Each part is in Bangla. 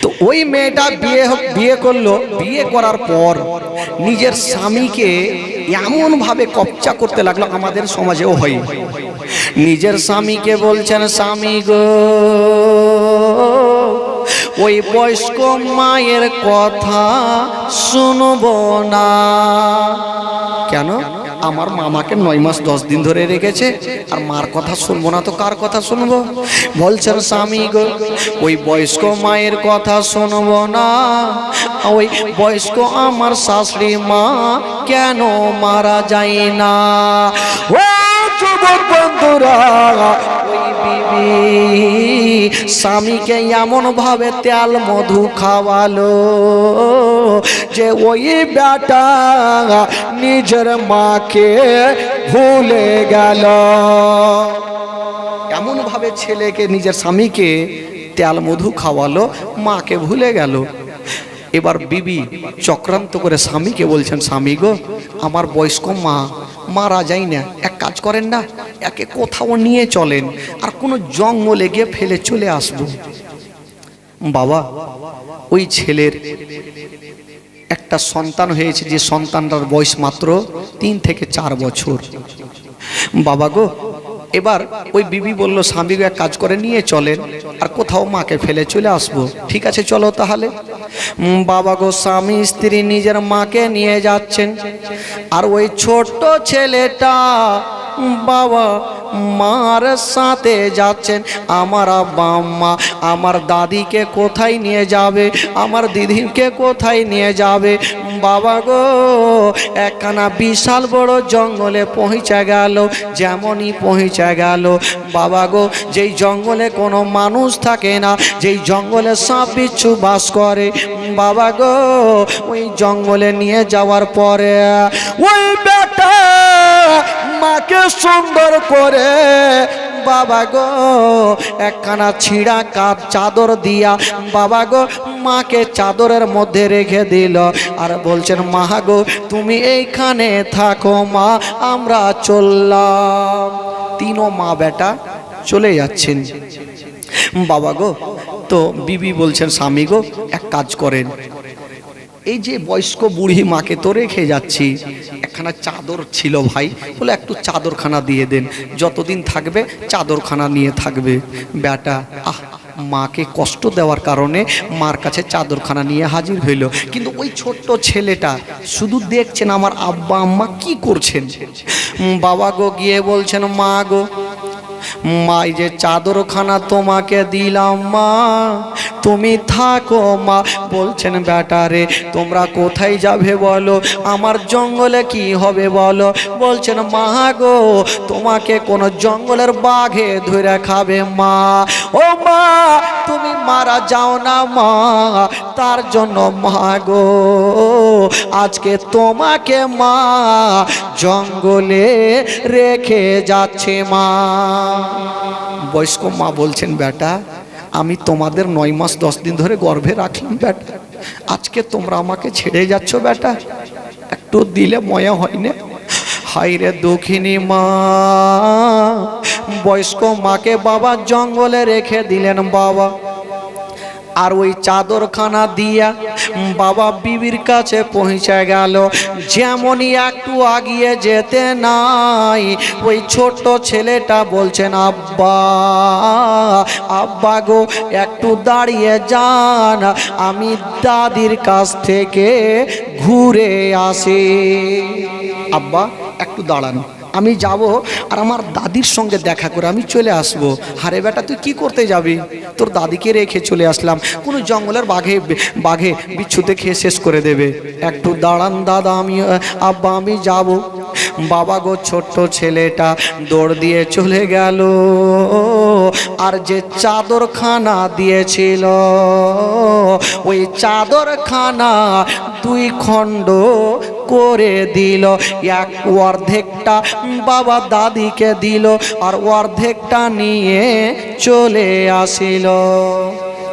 তো ওই মেয়েটা বিয়ে বিয়ে করল, বিয়ে করার পর নিজের স্বামীকে এমন ভাবে কবজা করতে লাগল, আমাদের সমাজেও হয়। নিজের স্বামীকে বলছেন, স্বামী গো, ওই বয়স্ক মায়ের কথা শুনব না। কেন? আমার মামাকে নয় মাস দশ দিন ধরে রেখেছে, আর মার কথা শুনব না তো কার কথা শুনব? বলছেন স্বামী গো, ওই বয়স্ক মায়ের কথা শুনব না। ওই বয়স্ক আমার শাশুড়ি মা কেন মারা যায় না? ও যুবক বন্ধুরা, ওই বিবি স্বামীকে এমন ভাবে তেল মধু খাওয়ালো যে ওই বেটা নিজের মাকে ভুলে গেল। এমন ভাবে ছেলেকে, নিজের স্বামীকে তেল মধু খাওয়ালো, মাকে ভুলে গেল। এবার বিবি চক্রান্ত করে স্বামীকে বলছেন, স্বামী গো, আমার বয়স্ক মা মারা যায় না। এক কাজ করেন না, একে কোথাও নিয়ে চলেন আর কোনো জঙ্গলে গিয়ে ফেলে চলে আসব। বাবা, ওই ছেলের একটা সন্তান হয়েছে, যে সন্তানটার বয়স মাত্র তিন থেকে চার বছর। বাবা গো, এবার ওই বিবি বলল, স্বামী এক কাজ করে নিয়ে চলেন আর কোথাও মাকে ফেলে চলে আসব। ঠিক আছে, চলো তাহলে। বাবা গো, স্বামী, স্ত্রী নিজের মাকে নিয়ে যাচ্ছেন। আর ওই ছোট্ট ছেলেটা বাবা, মার সাথে যাচ্ছেন। আমার আব্বা, আম্মা, আমার দাদিকে কোথায় নিয়ে যাবে? আমার দিদিকে কোথায় নিয়ে যাবে? বাবা গো, একখানা বিশাল বড় জঙ্গলে পৌঁছে গেল, যেমনই পৌঁছে গেল। বাবা গো, যেই জঙ্গলে কোনো মানুষ থাকে না, যেই জঙ্গলে সাপ বিচ্ছু বাস করে, বাবা গো, ওই জঙ্গলে নিয়ে যাওয়ার পরে, ওই বেটা মাকে সুন্দর করে বাবা গো, একখানা ছিঁড়া কাপ চাদর দিয়া বাবা গো মাকে চাদরের মধ্যে রেখে দিল আর বলছেন, মা গো, তুমি এইখানে থাকো মা, আমরা চললাম। তিনও মা বেটা চলে যাচ্ছেন। বাবা গো, তো বিবি বলছেন, স্বামী গো, এক কাজ করেন। এই যে বয়স্ক বুড়ি মাকে তো রেখে যাচ্ছি, একখানা চাদর ছিল ভাই, বলে একটু চাদরখানা দিয়ে দেন। যতদিন থাকবে, চাদরখানা নিয়ে থাকবে। বেটা আহ, মাকে কষ্ট দেওয়ার কারণে মার কাছে চাদরখানা নিয়ে হাজির হইল। কিন্তু ওই ছোট্ট ছেলেটা শুধু দেখছেন আমার আব্বা আম্মা কি করছেন? বাবা গো গিয়ে বলছেন, মা গো মা এই যে চাদরখানা তোমাকে দিলাম, মা। তুমি থাকো, মা। বলছেন বেটারে তোমরা কোথায় যাবে বলো? আমার জঙ্গলে কি হবে বলো? বলছেন, মা গো, তোমাকে কোন জঙ্গলের বাঘে ধরে খাবে, মা। ও মা, তুমি মারা যাও না, মা। তার জন্য, মা গো, আজকে তোমাকে, মা, জঙ্গলে রেখে যাচ্ছে, মা। বয়স্ক মা বলছেন, বেটা, আমি তোমাদের নয় মাস দশ দিন ধরে গর্ভে রাখলাম, বেটা। আজকে তোমরা আমাকে ছেড়ে যাচ্ছ, বেটা। একটু দিলে ময়া হয় না? হাই রে দক্ষিণী মা, বয়স্ক মাকে বাবা জঙ্গলে রেখে দিলেন বাবা। আর ওই চাদরখানা দিয়া বাবা বিবির কাছে পৌঁছে গেল। যেমনই একটু আগিয়ে যেতে নাই, ওই ছোট্ট ছেলেটা বলছেন আব্বা আব্বা গো, একটু দাঁড়িয়ে যান, আমি দাদির কাছ থেকে ঘুরে আসি। আব্বা, একটু দাঁড়ানো। আমি যাব আর আমার দাদির সঙ্গে দেখা করে আমি চলে আসব। হারে বেটা, তুই কি করতে যাবি? তোর দাদিকে রেখে চলে আসলাম। কোনো জঙ্গলের বাঘে বাঘে বিচ্ছুতে খেয়ে শেষ করে দেবে। একটু দাঁড়ান দাদা, আমি আব্বা, আমি যাব। বাবা গো, ছোট্ট ছেলেটা দৌড় দিয়ে চলে গেল। আর যে চাদরখানা দিয়েছিল, ওই চাদরখানা দুই খণ্ড করে দিল। এক অর্ধেকটা বাবা দাদিকে দিল আর অর্ধেকটা নিয়ে চলে আসিল।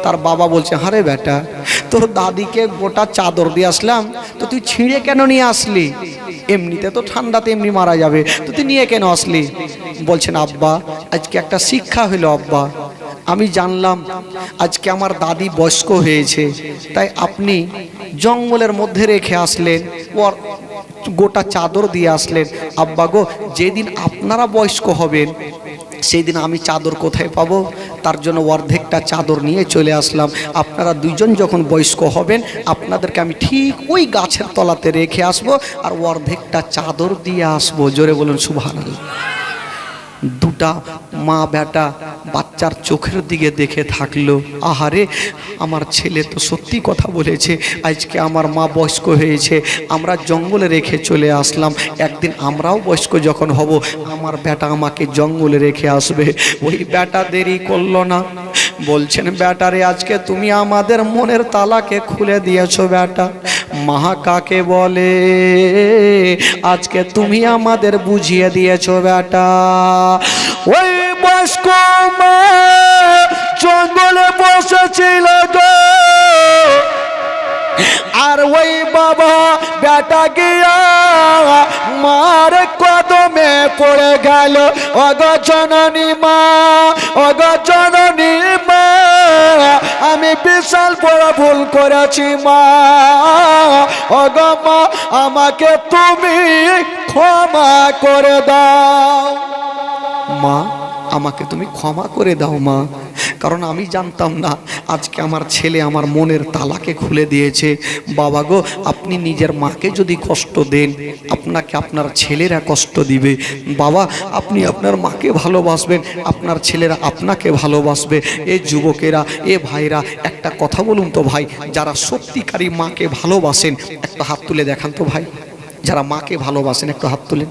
তার বাবা বলছে, হারে বেটা, তোর দাদিকে গোটা চাদর দিয়ে আসলাম, তো তুই ছিঁড়ে কেন নিয়ে আসলি? এমনিতে তো ঠান্ডাতে এমনি মারা যাবে, তো তুই নিয়ে কেন আসলি? বলছেন, আব্বা, আজকে একটা শিক্ষা হলো, আব্বা আমি জানলাম, আজকে আমার দাদি বয়স্ক হয়েছে, তাই আপনি জঙ্গলের মধ্যে রেখে আসলেন, ওর গোটা চাদর দিয়ে আসলেন। আব্বা গো, যেদিন আপনারা বয়স্ক হবেন সেই দিন আমি চাদর কোথায় পাবো? তার জন্য অর্ধেকটা চাদর নিয়ে চলে আসলাম। আপনারা দুজন যখন বয়স্ক হবেন, আপনাদেরকে আমি ঠিক ওই গাছের তলাতে রেখে আসব আর অর্ধেকটা চাদর দিয়ে আসব। জোরে বলুন, সুবহানাল্লাহ। দুটা মা বেটা বাচ্চার চোখের দিকে দেখে থাকল। আহারে, আমার ছেলে তো সত্যি কথা বলেছে, আজকে আমার মা বয়স্ক হয়েছে, আমরা জঙ্গলে রেখে চলে আসলাম। একদিন আমরাও বয়স্ক যখন হব, আমার বেটা আমাকে জঙ্গলে রেখে আসবে। ওই বেটা দেরি করল না। বলছেন, ব্যাটারে, আজকে তুমি আমাদের মনের তালাকে খুলে দিয়েছ, ব্যাটা। মাহা কাকে বলে? আজকে তুমি আমাদের বুঝিয়ে দিয়েছ, ব্যাটা। ওই বয়স্ক জঙ্গলে বসেছিল গো। আর ওই বাবা বেটা গিয়া মার কদমে পড়ে গেল। অগ জননী মা অগ জননী মা, আমি বিশাল বড় ভুল করেছি মা। অগ মা, আমাকে তুমি ক্ষমা করে দাও। মা, আমাকে তুমি ক্ষমা করে দাও মা। কারণ আমি জানতাম না, আজকে আমার ছেলে আমার মনের তালাকে খুলে দিয়েছে। বাবা গো, আপনি নিজের মাকে যদি কষ্ট দেন, আপনাকে আপনার ছেলেরা কষ্ট দিবে। বাবা, আপনি আপনার মাকে ভালোবাসবেন, আপনার ছেলেরা আপনাকে ভালোবাসবে। এ যুবকেরা, এ ভাইরা, একটা কথা বলুন তো ভাই, যারা সত্যিকারী মাকে ভালোবাসেন, একটা হাত তুলে দেখান তো ভাই। যারা মাকে ভালোবাসেন, একটু হাত তুলেন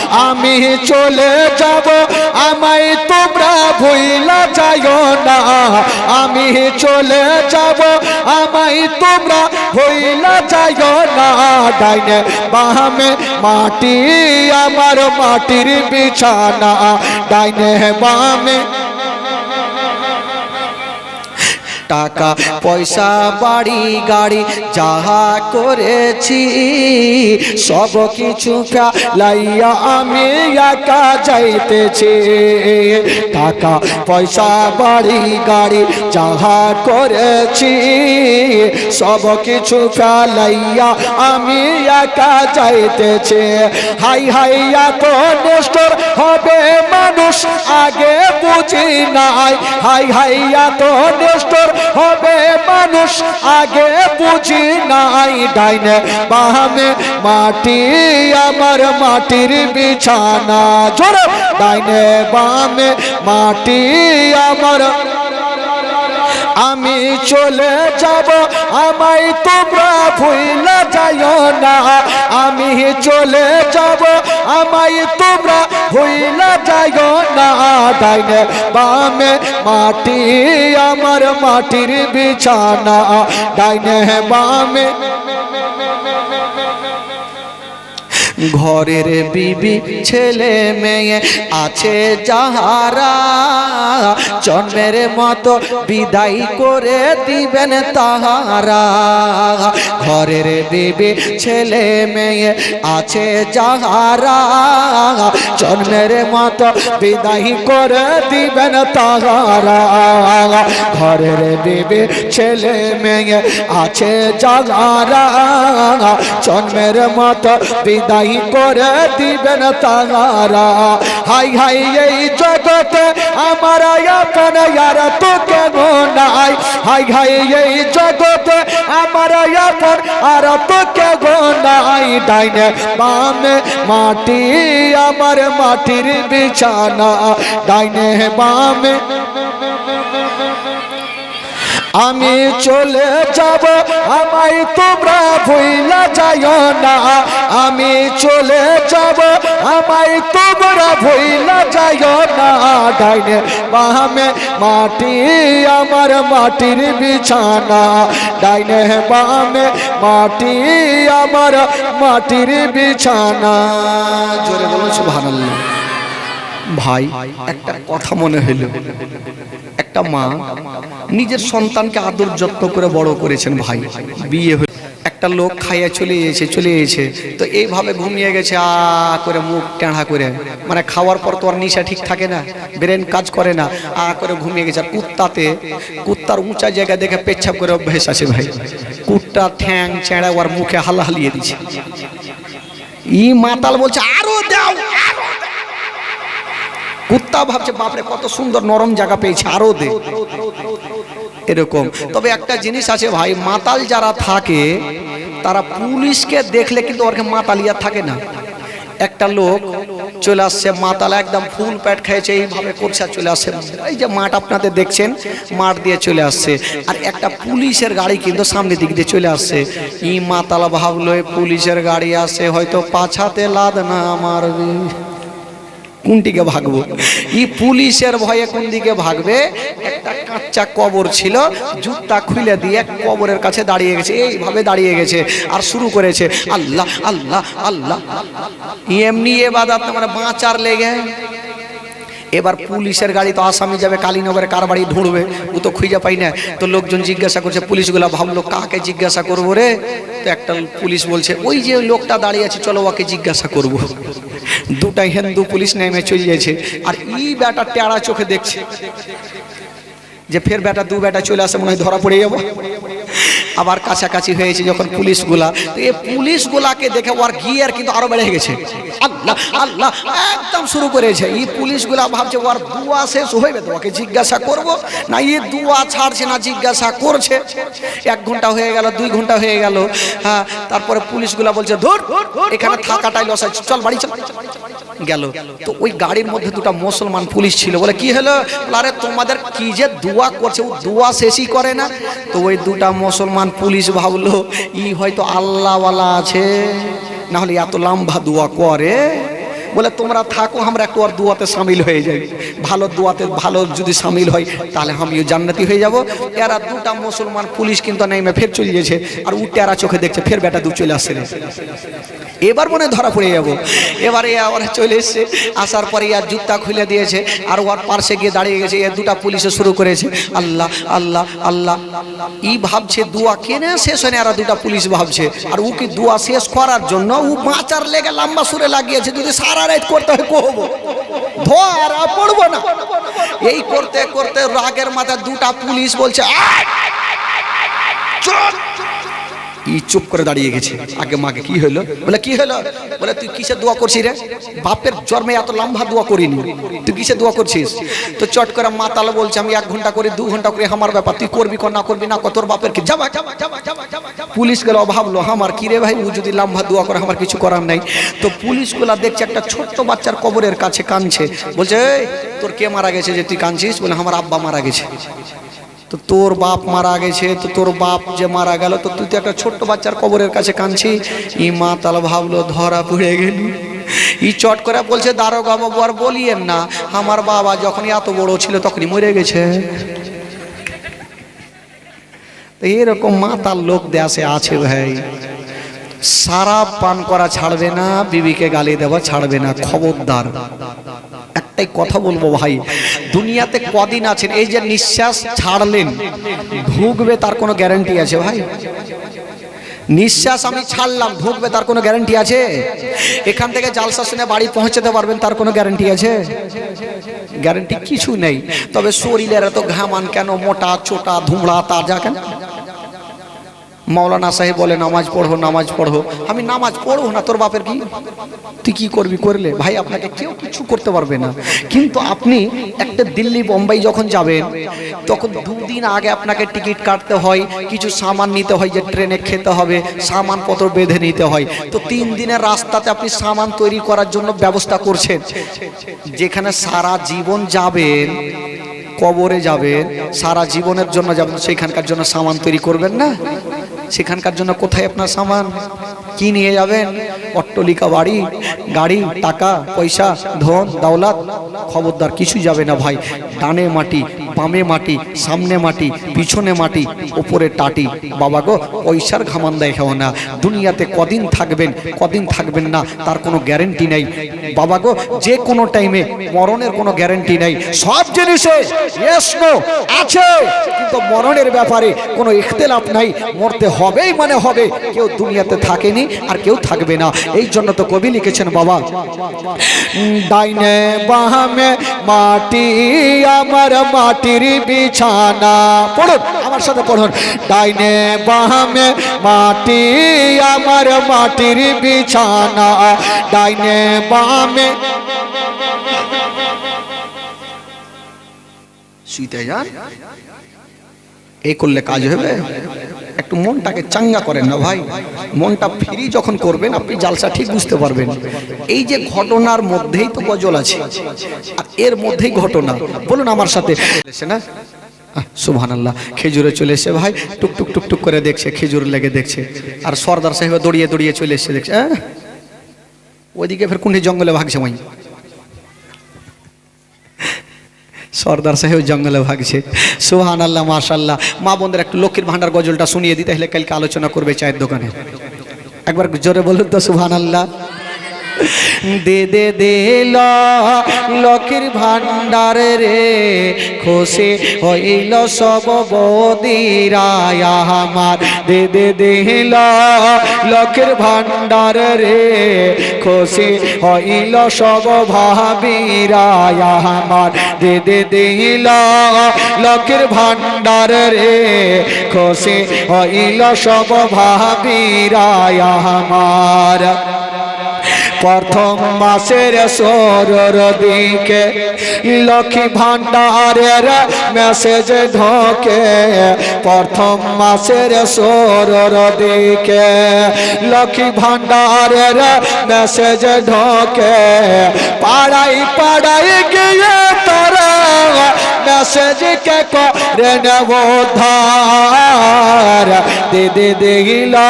আমি চলে যাব, আমায় তোমরা ভুইলা যাইও না। আমি চলে যাব, আমায় তোমরা ভুইলা যাইও না। ডাইনে বামে মাটি, আমার মাটির বিছানা। ডাইনে বামে টাকা, পয়সা, বাড়ি, গাড়ি যাহা করেছি, সব কিছু লাইয়া আমি একা যাইতেছি। টাকা, পয়সা, বাড়ি, গাড়ি যাহা করেছি, সব কিছু ফেলাইয়া আমি একা যাইতেছে। হাই হাই, এত নিষ্ঠুর হবে মানুষ, আগে বুঝি নাই। হাই হাই, এত নিষ্ঠুর হবে মানুষ আগে বুঝি নাই ডাইনে বামে মাটি, আমার মাটির বিছানা। জোরে, ডাইনে বামে মাটি, আমার আমি চলে যাব, আমায় তোমরা ভুইলা যাইও না। আমি চলে যাব, আমায় তোমরা ভুইলা যাইও না। ডাইনে বামে মাটি, আমার মাটির বিছানা। ডাইনে বামে ঘরের বিবি, ছেলে, মেয়ে আছে যাহারা। জন্মের মতো বিদায় করে দিবেন তাহারা। ঘরের বিবি, ছেলে, মেয়ে আছে যাহারা। জন্মের মতো বিদায় করে দিবেন তাহারা। ঘরের বিবি, ছেলে, মেয়ে আছে যাহারা। জন্মের মতো বিদায় করে দিবেন তাহারা হাই হাই, এই জগতে আমার আপন ইয়ার তো কেন নাই। হাই হাই, এই জগতে আমার আপন আর তো কেন নাই। ডাইনে বামে মাটি, আমার মাটির বিছানা। ডাইনে বামে আমি চলে যাব, আমায় তোমরা ভুইলা যাইও না। আমি চলে যাব, আমায় তোমরা ভুইলা যাইও না। ডাইনে বামে মাটি, আমার মাটির বিছানা। ডাইনে বামে মাটি, আমার মাটির বিছানা। জোরে বলো, সুবহানাল্লাহ। ভাই, একটা কথা মনে হইল। একটা মা নিজের সন্তানকে আদর যত্ন করে বড় করেছেন ভাই। বিয়ে হয়ে একটা লোক খাইয়া চলে গেছে চলে গেছে তো এইভাবে ঘুমিয়ে গেছে, আ, করে মুখ টেঁড়া করে। মানে খাওয়ার পর তো আর নিশা ঠিক থাকে না, ব্রেন কাজ করে না, আ, করে ঘুমিয়ে গেছে। কুত্তাতে, কুত্তার উঁচা জায়গা দেখে পেচ্ছাপ করে অভ্যেস আছে ভাই। কুত্তা ঠ্যাং চেঁড়া ওর মুখে হালা হালিয়ে দিছে ই মাতাল বলছে, আরও দাও। কুত্তা ভাবছে, বাপরে, কত সুন্দর নরম জায়গা পেয়েছে, আরও দে। এরকম। তবে একটা জিনিস আছে ভাই, মাতাল যারা থাকে, তারা পুলিশকে দেখলে কিন্তু ওরকে মাতালিয়া থাকে না। একটা লোক চলে আসছে, মাতাল একদম ফুল প্যাট খেয়েছে এইভাবে করছে চলে আসছে। এই যে মাঠ আপনাদের দেখছেন, মাঠ দিয়ে চলে আসছে। আর একটা পুলিশের গাড়ি কিন্তু সামনের দিক দিয়ে চলে আসছে। ই মাতাল ভাবলো পুলিশের গাড়ি আসে হয়তো পাছাতে লাদ না আমার কোন দিকে ভাগবো? ই পুলিশের ভয়ে কোন দিকে ভাগবে? একটা কাঁচা কবর ছিল, জুতা খুলে দিয়ে কবরের কাছে দাঁড়িয়ে গেছে, এইভাবে দাঁড়িয়ে গেছে আর শুরু করেছে, আল্লাহ আল্লাহ আল্লাহ। এমনি এ বাদাত তোমার বাঁচার লেগে। এবার পুলিশের গাড়ি তো আসামি যাবে কালীনগরে কার বাড়ি ঢুঁড়বে ও তো খুঁজে পাই না। তো লোকজন জিজ্ঞাসা করছে, পুলিশগুলা ভাবলো, কাকে জিজ্ঞাসা করব রে? তো একটা পুলিশ বলছে, ওই যে লোকটা দাঁড়িয়ে আছে, চলো ওকে জিজ্ঞাসা করব। দুটাই হিন্দু পুলিশ নেমে চলে যাচ্ছে আর ই বেটা টেড়া চোখে দেখছে যে, ফের বেটা দু বেটা চলে আসে, মনে হয় ধরা পড়ে যাব। আবার কাছাকাছি হয়েছে যখন পুলিশগুলা। এই পুলিশগুলাকে দেখে ওর গিয়ার কিন্তু আরও বেড়ে গেছে। আল্লাহ আল্লাহ, একদম শুরু করেছে। এই পুলিশগুলা ভাবছে ওর দুয়া শেষ হইবে তো ওকে জিজ্ঞাসা করব। না, এই দুয়া ছাড়ছে না, জিজ্ঞাসা করছে। এক ঘণ্টা হয়ে গেল, দুই ঘণ্টা হয়ে গেল। হ্যাঁ তারপরে পুলিশগুলা বলছে, ধর, এখানে থাকাটাই লস আছে চল, বাড়ি চল। গেল। তো ওই গাড়ির মধ্যে দুটা মুসলমান পুলিশ ছিল। বলে, কি হলো? আরে, তোমাদের কি যে দোয়া করছে? ও দোয়া শেষই করে না। তো ওই দুটা মুসলমান পুলিশ ভাবলো, ই হয়তো আল্লাহওয়ালা আছে না হলে এত লম্বা দোয়া করে। বলে, তোমরা থাকো, আমরা একটু আর দোয়াতে সামিল হয়ে যাই। ভালো দোয়াতে ভালো যদি সামিল হয়, তাহলে আমিও জান্নাতি হয়ে যাব। এরা দুটা মুসলমান পুলিশ কিন্তু নেমে ফের চলে গেছে, আর উ টেরা চোখে দেখছে, ফের বেটা দু চলে আসছে। এবার মনে ধরা পড়ে যাব। এবারে ওরা চলে এসছে। আসার পরে ইয়ার জুতা খুলে দিয়েছে, আর ওর পার্শ্বে গিয়ে দাঁড়িয়ে গেছে। এ দুটা পুলিশে শুরু করেছে। আল্লাহ আল্লাহ আল্লাহ। ই ভাবছে, দুয়া কেনে শেষ হয় না? এরা দুটা পুলিশ ভাবছে। আর ও কি দুয়া শেষ করার জন্য? ও বাঁচার লেগে লম্বা সুরে লাগিয়েছে, যদি সারা রাত করতে হয়, কহবো। ধর, আর পড়ব না। এই করতে করতে রাগের মাথায় দুটা পুলিশ বলছে, "আয়! চুপ!" ই চুপ করে দাঁড়িয়ে গেছে। আগে মাকে কি হলো বলে কি হলো বলে তুই কিসের দোয়া করছিস রে? বাপের জন্মে এত লম্বা দোয়া করিনি। তুই কিসের দোয়া করছিস? তো চট করে মাতাল বলছে আমি এক ঘণ্টা করে দু ঘণ্টা করে আমার ব্যাপার তুই করবি কর না করবি না কত বাপের কি যাবা। পুলিশ গেল ভাবলো আমার কি রে ভাই? ও যদি লম্বা দোয়া করে আমার কিছু করার নাই। তো পুলিশগুলা দেখছে একটা ছোট্ট বাচ্চার কবরের কাছে কাঁদছে। বলছে "এই, তোর কে মারা গেছে যে তুই কাঁদছিস? বলে আমার আব্বা মারা গেছে। তো তোর বাপ মারা গেছে, তো তোর বাপ যে মারা গেল, তো তুই তো একটা ছোট্ট বাচ্চার কবরের কাছে কাঁদছি ই মা তাল ভাবলো, ধরা পড়ে গেল। ই চট করে বলছে, দারোগা বাবু, আর বলিয়েন না, আমার বাবা যখনই এত বড় ছিল তখনই মরে গেছে। তো এরকম মাতাল লোক দেশে আছে ভাই। সারা পান করা ছাড়বে না, বিবিকে গালি দেওয়া ছাড়বে না, খবরদার। একটাই কথা বলব ভাই। দুনিয়াতে কদিন আছেন? এই যে নিঃশ্বাস ছাড়লেন ঢুকবে তার কোনো গ্যারান্টি আছে ভাই? নিঃশ্বাস আমি ছাড়লাম ঢুকবে তার কোনো গ্যারান্টি আছে? এখান থেকে জালসা শুনে বাড়ি পৌঁছাতে পারবেন, তার কোনো গ্যারান্টি আছে? গ্যারান্টি কিছু নেই। তবে শরীরের এত ঘামান কেন? মোটা ছোটা ধুমড়া, তাজা কেন? মৌলানা সাহেব বলে, নামাজ পড়ো নামাজ পড়ো। আমি নামাজ পড়ব না, তোর বাপের কি? তুই কি করবি, করলে? ভাই, আপনাকে কেউ কিছু করতে পারবে না। কিন্তু আপনি একটা দিল্লি, বোম্বাই যখন যাবেন, তখন দুদিন আগে আপনাকে টিকিট কাটতে হয়, কিছু সামান নিতে হয় যে ট্রেনে খেতে হবে, সামানপত্র বেঁধে নিতে হয়। তো তিন দিনের রাস্তাতে আপনি সামান তৈরি করার জন্য ব্যবস্থা করছেন। যেখানে সারা জীবন যাবেন কবরে যাবেন, সারা জীবনের জন্য যাবেন, সেখানকার জন্য সামান তৈরি করবেন না? সেখানকার জন্য কোথায় আপনার সামান? কি নিয়ে যাবেন? অট্টলিকা, বাড়ি, গাড়ি, টাকা, পয়সা, ধন, দাওলাত? খবরদার কিছু যাবে না ভাই। ডানে মাটি, বামে মাটি, সামনে মাটি, পিছনে মাটি, ওপরে টাটি। বাবা গো, পয়সার ঘামান দেখাও না। দুনিয়াতে কদিন থাকবেন কদিন থাকবেন না, তার কোনো গ্যারেন্টি নেই। বাবা গো, যে কোনো টাইমে মরণের কোনো গ্যারেন্টি নেই। সব জিনিসে আছে। কিন্তু মরণের ব্যাপারে কোনো ইখতলাফ নাই। মরতে হবেই মানে হবে। কেউ দুনিয়াতে থাকেনি আর কেউ থাকবে না। এই জন্য তো কবি লিখেছেন বাবা ডাইনে বাহামে মাটি আমার মাটির বিছানা। পড়ুন, আমার সাথে পড়ুন। ডাইনে বাহামে মাটি, আমার মাটির বিছানা। ডাইনে বামে এই করলে কাজ হবে? একটু মনটাকে চাঙ্গা করেন না ভাই। মনটা ফ্রি যখন করবেন, আপনি জালসা ঠিক বুঝতে পারবেন। এই যে ঘটনার মধ্যেই তো গজল আছে। আর এর মধ্যেই ঘটনা। বলুন আমার সাথে। না? সুবহান আল্লাহ খেজুরে চলে এসে ভাই। টুক টুক টুক টুক করে দেখছে, খেজুর লেগে দেখছে। আর সর্দার সাহেব দৌড়িয়ে দৌড়িয়ে চলে এসে দেখছে হ্যাঁ? ওইদিকে ফের কুন্ডি জঙ্গলে ভাগছে মাই। সর্দার সাহেব জঙ্গলে ভাগছে। সুহান আল্লাহ মাশাল্লাহ মা বোনদের একটু লক্ষ্মীর ভাণ্ডার গজলটা শুনিয়ে দিই, তাহলে কালকে আলোচনা করবে চায়ের দোকানে। একবার জোরে বলুন তো সুহান আল্লাহ দে দে দে, ল লক্ষ্মীর ভান্ডার রে খুশি হইল সব বদিরায় আমার। দে দে দে, ল লক্ষ্মীর ভান্ডার রে খুশি হইল সব ভাবিরায় আমার। দে দে দে, ল লক্ষ্মীর ভান্ডার রে খুশি হইল সব ভাবিরায় আমার। প্রথম মাসের সরর দিকে লক্ষ্মী ভান্ডারের মেসেজ ঢোকে। প্রথম মাসের সরর দিকে লক্ষ্মী ভান্ডারের মেসেজ ঢোকে। পাড়াই পাড়াই গিয়ে তারা মেসেজ কে করে নেব ধার। দে দে দেহিলা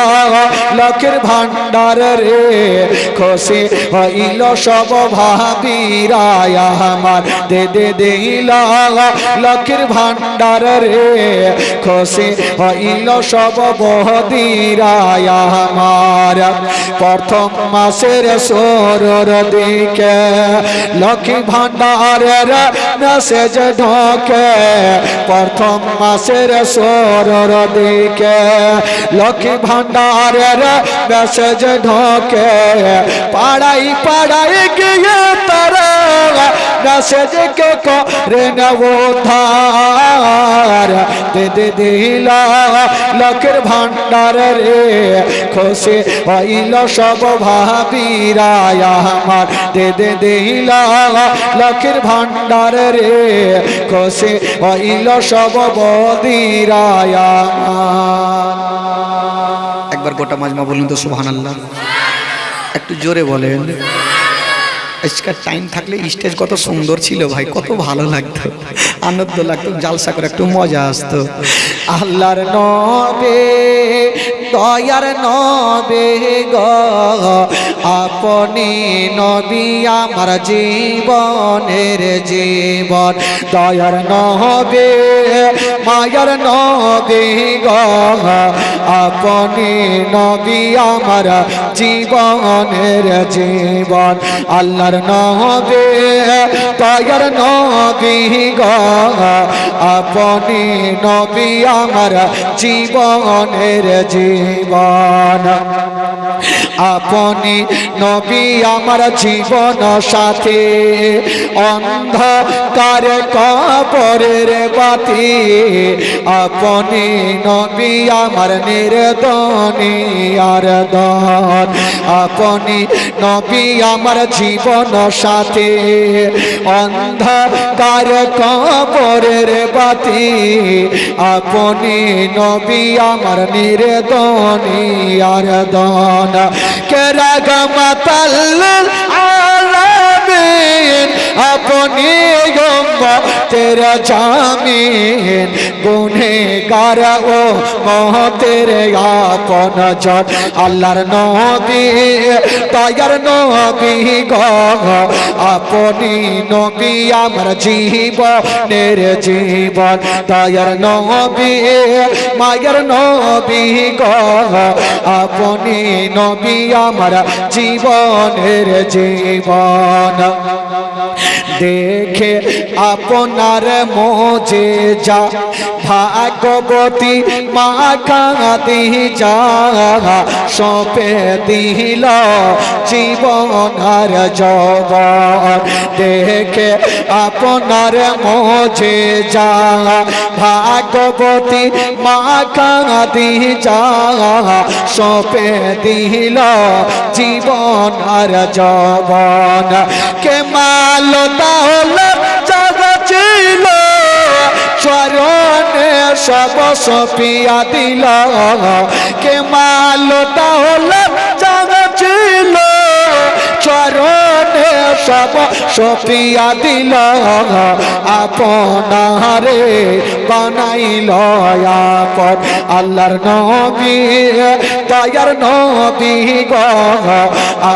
লক্ষ্মীর ভান্ডার রে, খুশি হইল সব ভাবিরায় আমার। দে দে দেহিলা লক্ষ্মীর ভান্ডার রে, খুশি হইল সব বহদিরায় আমার। প্রথম মাসের সরর দিকে লক্ষ্মী ভান্ডারের মেসেজ ঢোকে প্রথম মাসের সরর দিকে লক্ষ্মী ভান্ডারের মেসেজ ঢোকে পাড়াই পাড়াই গিয়ে তারা মেসেজ কে করে নেব ধার। দে দে দিলা লক্ষ্মীর ভান্ডার রে খুশি হইল সব ভাবিরায় আমার। দে দে দিলা লক্ষ্মীর ভান্ডার রে খুশি হইল সব বদিরায় আমার। একবার গোটা মাজমা বলুন তো সুবহান আল্লাহ একটু জোরে বলেন। আজকাল টাইম থাকলে স্টেজ কত সুন্দর ছিল ভাই, কত ভালো লাগতো। আনন্দ লাগতো, জালসা করে একটু মজা আসতো। আল্লাহর নবে, দয়ার নবে গ, আপনি নবী আমার জীবনের জীবন। দয়ার নহবে মায়ার নবে গ, আপনি নবী আমার জীবনের জীবন। আল্লাহর নহবে দয়ার নবী গ। আপনি নবী আমার জীবনের জীবন। আপনি নবী আমার জীবন সাথে অন্ধকার কবরের বাতি। আপনি নবী আমার নির্দনী আর দন আপনি নবী আমার জীবন সাথে অন্ধকার কবরের বাতি আপনি নবী আমার নির্দনী আর দন কেরাগমাতাল আলামিন, আপনি তেরা জামিন গুনে গার ও মহতের আপন জন। আল্লাহর নবী তায়ার নবী গ আপনি নবী, আমার জীবনের জীবন, দয়ার নবী, মায়ের নবী গ। আপনি নবী, আমার জীবনের জীবন। দেখে আপনার মোজে যা, ভাগবতী মা কাঁদি যা সপে দিল জীবন আর জবন দেখে আপনার মোজে যা, ভাগবতী মা কাঁদি যা সপে দিল জীবন আর জবন কে মালো সব সপিয়া দিল। কে মালটা তাহলে জাগা ছিল। চরণে সব সপিয়া দিল আপনারে বানাইল আপন আল্লাহর নবী, দয়ার নবী গ,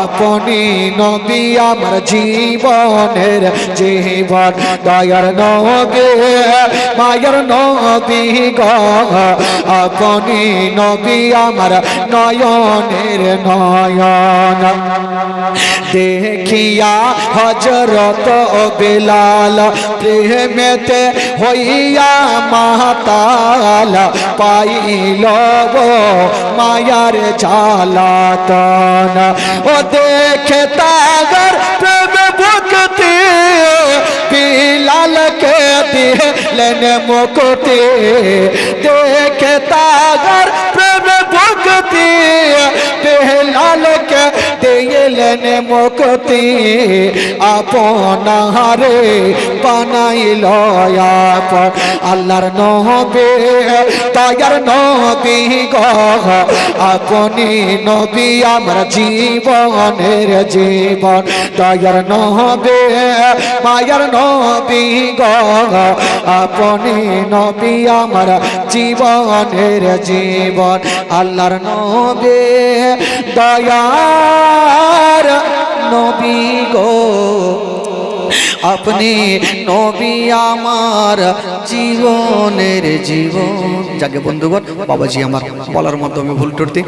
আপনি নবী আমার জীবনের জীবন। দয়ার নবী, মায়ের নবী গ, আপনি নবী আমার নয়নের নয়ন। দেখিয়া হজরত বেলাল প্রেমেতে হইয়া মাতাল পাইল মায়ার জালাতন ও দেখে তাগর প্রেম ভক্তি বিলালকে দিলেন মুকুতি দেখে তাগর প্রেম ভক্তি বেলালকে দিলেন মুকুতি আপনারে বানাইল আপন আল্লাহর নবে তায়ার নবী গ আপনি নবী আমার জীবনের জীবন তায়ার নবে মায়ার নবী গ আপনি নবী আমার জীবনের জীবন আল্লাহর নবে, দয়ার নবী গো। আপনি নবী আমার জীবনের জীবন। যাকে বন্ধুগণ, বাবাজি আমার, বলার মতো আমি ভুল টুটি